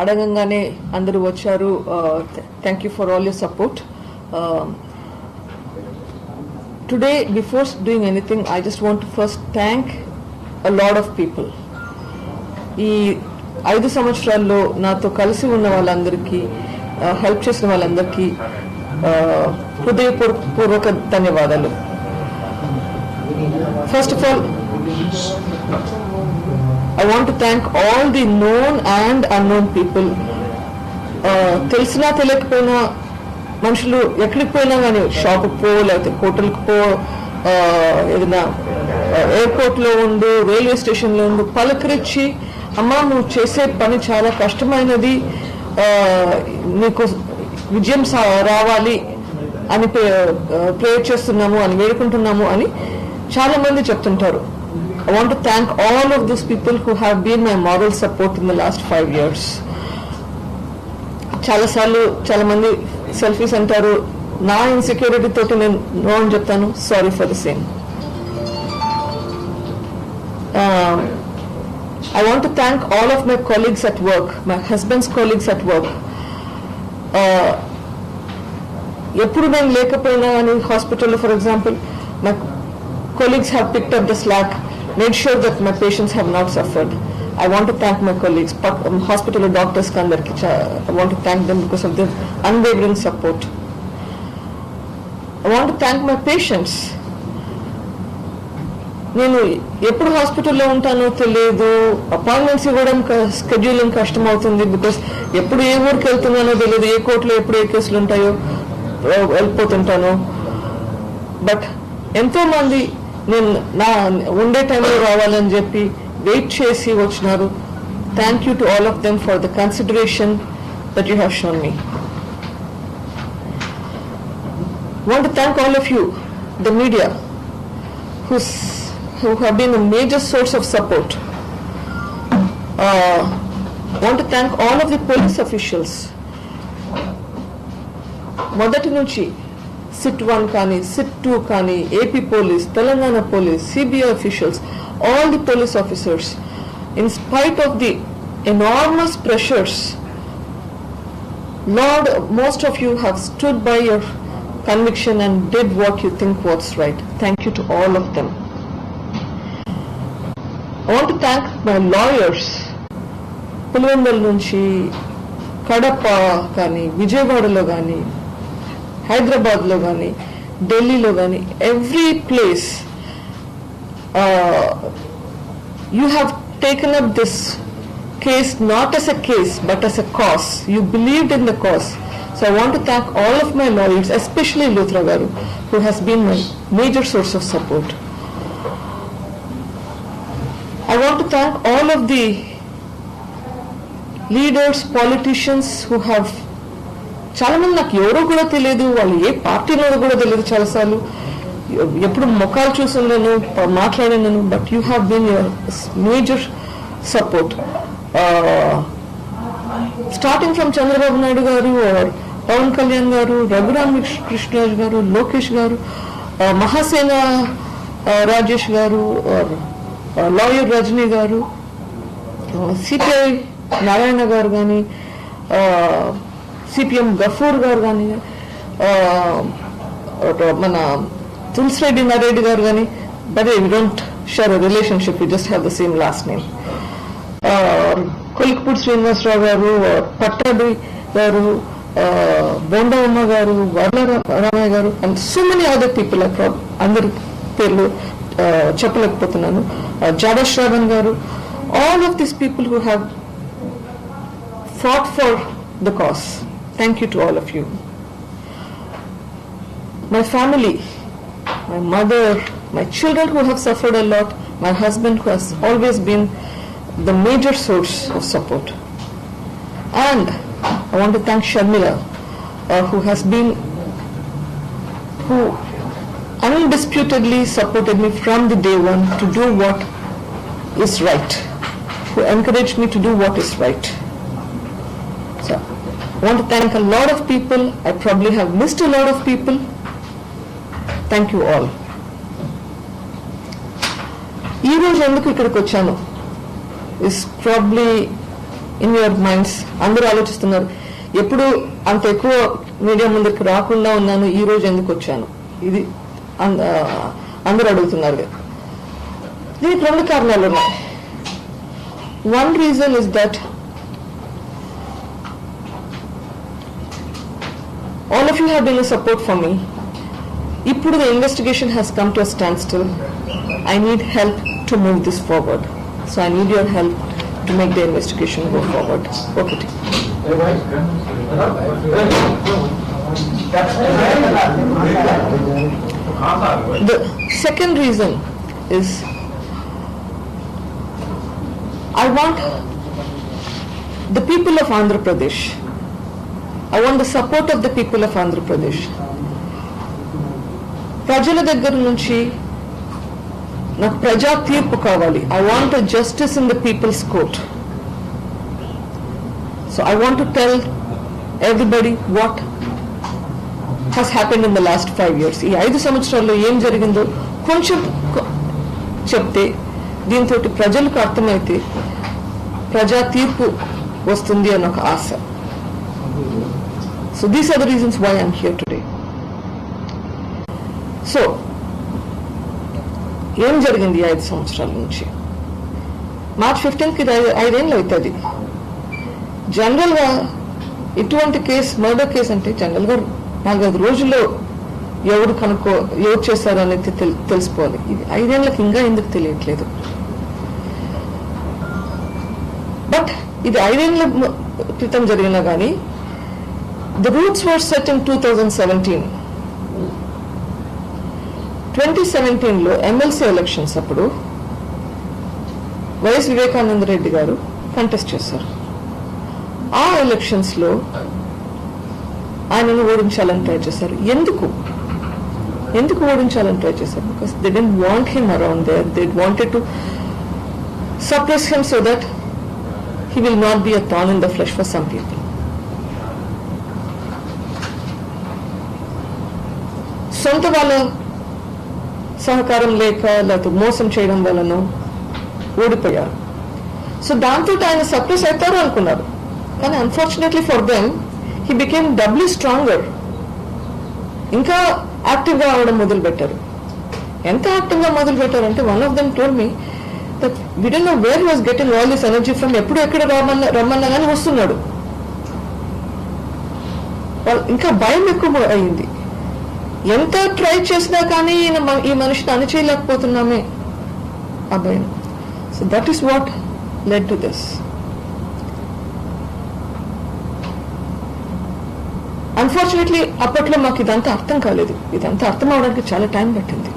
అడగంగానే అందరూ వచ్చారు. Thank you for all your support today before doing anything I just want first thank a lot of people ఈ ఐదు సంవత్సరాల్లో నాతో కలిసి ఉన్న వాళ్ళందరికీ హెల్ప్ చేసిన వాళ్ళందరికీ హృదయపూర్వక ధన్యవాదాలు. First of all I want to thank all the known and unknown people తెలిసినా తెలియకపోయినా మనుషులు ఎక్కడికి పోయినా కానీ షాప్కి పో లేకపోతే హోటల్కి పో ఏదైనా ఎయిర్పోర్ట్లో ఉండు రైల్వే స్టేషన్లో ఉండు పలకరించి అమ్మా నువ్వు చేసే పని చాలా కష్టమైనది. నీకు విజయం సా- రావాలి అని ప్రేయర్ చేస్తున్నాము అని వేడుకుంటున్నాము అని చాలా మంది I want to thank all of those people who have been my moral support in the last five years. చాలాసార్లు చాలా మంది సెల్ఫీస్ అంటారు నా ఇన్సెక్యూరిటీ తోటి నేను నో అని చెప్తాను sorry for the same I want thank all of my colleagues at work my husband's colleagues at work ఎప్పుడు నేను లేకపోయినా కానీ హాస్పిటల్లో for example my colleagues have picked up the slack made sure that my patients have not suffered. I want to thank my colleagues, um, hospital doctors, I want to want thank because of of unwavering support. Support I want thank my patients నేను ఎప్పుడు హాస్పిటల్లో ఉంటానో తెలియదు appointments ఇవ్వడం scheduling కష్టం అవుతుంది because ఎప్పుడు ఏ ఊరికి వెళ్తున్నానో తెలియదు ఏ కోర్టులో ఎప్పుడు ఏ కేసులు ఉంటాయో వెళ్ళిపోతుంటాను బట్ ఎంతో మంది నేను నా ఉండే టైంలో రావాలని చెప్పి వెయిట్ చేసి వచ్చినారు thank you to all of them for the consideration that you have shown me want to thank all of you, the media, who's, who have been a major source of support. Uh, want to thank all of the police officials. మొదటి నుంచి SIT one కానీ SIT two కానీ AP police Telangana police CBI officials all the police officers in spite of the enormous pressures Lord, most of you have stood by your conviction and did what you think was right. Thank you to all of them. I want to thank my lawyers. Pulivendula నుంచి కడప కానీ విజయవాడలో కానీ Hyderabad, लोग Delhi, Delhi every place. Uh, you have taken up this case not as a case but as a cause. You believed in the cause. So I want to thank all of my lawyers, especially Luthra Garu, who has been my major source of support. I want to thank all of the leaders, politicians who have చాలా మంది నాకు ఎవరో కూడా తెలియదు వాళ్ళు ఏ పార్టీలో కూడా తెలియదు చాలాసార్లు. ఎప్పుడు ముఖాలు చూస్తున్నాను మాట్లాడినాను but you have been your major support starting from Chandrababu Naidu garu Pawan Kalyan గారు రఘురామ్ కృష్ణరాజు గారు లోకేష్ గారు uh, మహాసేన uh, రాజేష్ గారు uh, లాయర్ రజనీ గారు సిపిఐ నారాయణ గారు కానీ సిపిఎం గఫూర్ గారు కానీ మన తులసిరెడ్డి నారెడ్డి గారు కానీ but you don't share relationship you just have the same last name. Kolikapudi Srinivasarao garu Pattadi garu Bondamma garu Varalaramayya garu and so many other people అందరి పేర్లు చెప్పలేకపోతున్నాను. Jada Shravan garu all of this people who have fought for the cause Thank you to all of you. My family, my mother, my children who have suffered a lot, my husband who has always been the major source of support. And I want to thank Sharmila, uh, who has been, who undisputedly supported me from the day one to do what is right, who encouraged me to do what is right. Want to thank a lot of people. I probably have missed a lot of people. Thank you all. ఈ రోజు ఎందుకు ఇక్కడికి వచ్చాను? Is probably in your minds అందరూ ఆలోచిస్తున్నారు. ఎప్పుడు అంత ఎక్కువ మీడియా ముందరికి రాకుండా ఉన్నాను. ఈ రోజు ఎందుకు వచ్చాను? ఇది అందరూ అడుగుతున్నారు. దీనికి రెండు కారణాలు ఉన్నాయి. One reason is that all of you have been a support for me. ఇప్పుడు the investigation has come to a standstill. I need help to move this forward. So I need your help to make the investigation go forward. ఒకటి The second reason is I want the people of Andhra Pradesh. I want the support of the people of Andhra Pradesh ప్రజల దగ్గర నుంచి నాకు ప్రజా తీర్పు కావాలి. I want justice in the people's court so I want tell everybody what has happened in the last five years ఈ ఐదు సంవత్సరాల్లో ఏం జరిగిందో కొంచెం చెప్తే దీంతో ప్రజలకు అర్థమైతే ప్రజా తీర్పు వస్తుంది అని ఒక ఆశ. So these are the reasons why I'm here today so ఏం జరిగింది ఐదు సంవత్సరాల నుంచి? మార్చ్ ఫిఫ్టీన్త్కి ఇది ఐదేళ్ళు అవుతుంది. జనరల్గా ఇటువంటి కేసు మర్డర్ కేసు అంటే జనరల్గా నాలుగైదు రోజుల్లో ఎవరు కనుక్కో ఎవరు చేశారు అనేది తెలిసిపోవాలి. ఇది ఐదేళ్ళకు ఇంకా ఎందుకు తెలియట్లేదు? బట్ ఇది ఐదేళ్ళ క్రితం జరిగినా కానీ the roots were set in two thousand seventeen MLC elections అప్పుడు వైఎస్ వివేకానంద రెడ్డి గారు కంటెస్ట్ చేశారు. ఆ ఎలక్షన్స్లో ఆయనను ఓడించాలని ట్రై చేశారు. ఎందుకు? ఎందుకు ఓడించాలని ట్రై చేశారు? Because they don't want him around there they wanted to suppress him so that he will not be a thorn in the flesh for some people సొంత వాళ్ళ సహకారం లేక లేకపోతే మోసం చేయడం వలన ఓడిపోయారు సో దాంతో ఆయన సక్సెస్ అవుతారు అనుకున్నారు. కానీ unfortunately for them he became doubly stronger ఇంకా యాక్టివ్గా అవడం మొదలు పెట్టారు ఎంత యాక్టివ్గా మొదలు పెట్టారంటే one of them told me that we don't know where was getting all this energy from ఎప్పుడు ఎక్కడ రమ్మన్నా రమ్మన్నా కానీ వస్తున్నాడు. వాళ్ళు ఇంకా భయం ఎక్కువ అయింది. ఎంత ట్రై చేసినా కానీ ఈయన ఈ మనిషిని అణచేయలేకపోతున్నామే. ఆ భయం so that is what led to this unfortunately అప్పట్లో మాకు ఇదంతా అర్థం కాలేదు. ఇదంతా అర్థం అవడానికి చాలా టైం పట్టింది.